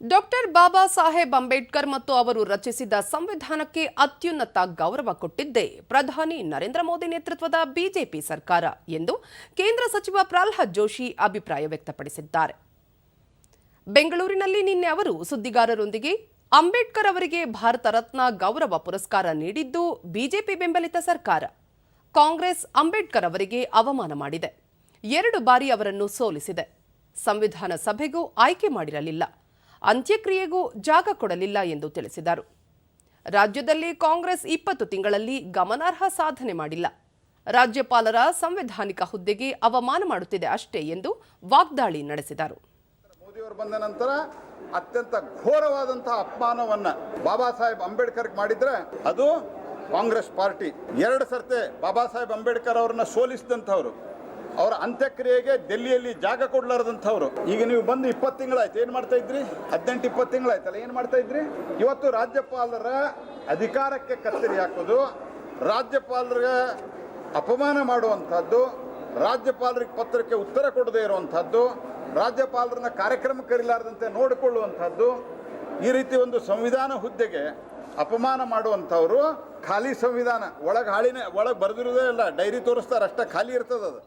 Doctor Baba Saheb Ambedkar ಮತ್ತು ಅವರು ರಚಿಸಿದ ಸಂವಿಧಾನಕ್ಕೆ ಅತ್ಯುನ್ನತ ಗೌರವ ಕೊಟ್ಟಿದ್ದೇ ಪ್ರಧಾನಿ ನರೇಂದ್ರ ಮೋದಿ ನೇತೃತ್ವದ ಬಿಜೆಪಿ ಸರ್ಕಾರ ಎಂದು ಕೇಂದ್ರ ಸಚಿವ ಪ್ರಹ್ಲಾದ್ ಜೋಶಿ ಅಭಿಪ್ರಾಯ ವ್ಯಕ್ತಪಡಿಸಿದ್ದಾರೆ. ಬೆಂಗಳೂರಿನಲ್ಲಿ ನಿನ್ನೆ ಅವರು ಸುದ್ದಿಗಾರರೊಂದಿಗೆ ಅಂಬೇಡ್ಕರ್ ಅವರಿಗೆ ಭಾರತ ರತ್ನ ಗೌರವ ಪುರಸ್ಕಾರ ನೀಡಿದ್ದು ಬಿಜೆಪಿ ಬೆಂಬಲಿತ ಸರ್ಕಾರ. ಕಾಂಗ್ರೆಸ್ ಅಂಬೇಡ್ಕರ್ ಅವರಿಗೆ ಅವಮಾನ ಮಾಡಿದೆ. ಎರಡು ಬಾರಿ ಅವರನ್ನು ಸೋಲಿಸಿದೆ. ಸಂವಿಧಾನ ಸಭೆಗೂ ಆಯ್ಕೆ ಮಾಡಿರಲಿಲ್ಲ. ಅಂತ್ಯಕ್ರಿಯೆಗೂ ಜಾಗ ಕೊಡಲಿಲ್ಲ ಎಂದು ತಿಳಿಸಿದರು. ರಾಜ್ಯದಲ್ಲಿ ಕಾಂಗ್ರೆಸ್ ಇಪ್ಪತ್ತು ತಿಂಗಳಲ್ಲಿ ಗಮನಾರ್ಹ ಸಾಧನೆ ಮಾಡಿಲ್ಲ. ರಾಜ್ಯಪಾಲರ ಸಂವಿಧಾನಿಕ ಹುದ್ದೆಗೆ ಅವಮಾನ ಮಾಡುತ್ತಿದೆ ಅಷ್ಟೇ ಎಂದು ವಾಗ್ದಾಳಿ ನಡೆಸಿದರು. ಮೋದಿಯವರು ಬಂದ ನಂತರ ಅತ್ಯಂತ ಘೋರವಾದಂತಹ ಅಪಮಾನವನ್ನ ಬಾಬಾ ಸಾಹೇಬ್ ಅಂಬೇಡ್ಕರ್ ಮಾಡಿದ್ರೆ ಅದು ಕಾಂಗ್ರೆಸ್ ಪಾರ್ಟಿ. ಎರಡು ಸರ್ತೆ ಬಾಬಾ ಸಾಹೇಬ್ ಅಂಬೇಡ್ಕರ್ ಅವರನ್ನ ಸೋಲಿಸಿದಂಥವ್ರು. ಅವರ ಅಂತ್ಯಕ್ರಿಯೆಗೆ ಡೆಲ್ಲಿಯಲ್ಲಿ ಜಾಗ ಕೊಡ್ಲಾರದಂಥವ್ರು. ಈಗ ನೀವು ಬಂದು ಇಪ್ಪತ್ತು ತಿಂಗಳಾಯ್ತು. ಏನು ಮಾಡ್ತಾ ಇದ್ರಿ? ಹದಿನೆಂಟು, ಇಪ್ಪತ್ತು ತಿಂಗಳಾಯ್ತಲ್ಲ, ಏನು ಮಾಡ್ತಾ ಇದ್ರಿ? ಇವತ್ತು ರಾಜ್ಯಪಾಲರ ಅಧಿಕಾರಕ್ಕೆ ಕತ್ತರಿ ಹಾಕೋದು ರಾಜ್ಯಪಾಲರಿಗೆ ಅಪಮಾನ ಮಾಡುವಂಥದ್ದು, ರಾಜ್ಯಪಾಲರಿಗೆ ಪತ್ರಕ್ಕೆ ಉತ್ತರ ಕೊಡದೇ ಇರುವಂಥದ್ದು, ರಾಜ್ಯಪಾಲರನ್ನ ಕಾರ್ಯಕ್ರಮ ಕರೀಲಾರದಂತೆ ನೋಡಿಕೊಳ್ಳುವಂಥದ್ದು, ಈ ರೀತಿ ಒಂದು ಸಂವಿಧಾನ ಹುದ್ದೆಗೆ ಅಪಮಾನ ಮಾಡುವಂಥವ್ರು ಖಾಲಿ ಸಂವಿಧಾನ. ಒಳಗೆ ಹಾಳಿನೇ ಒಳಗೆ ಬರೆದಿರೋದೇ ಇಲ್ಲ ಡೈರಿ ತೋರಿಸ್ತಾರೆ, ಅಷ್ಟೇ ಖಾಲಿ ಇರ್ತದೆ ಅದು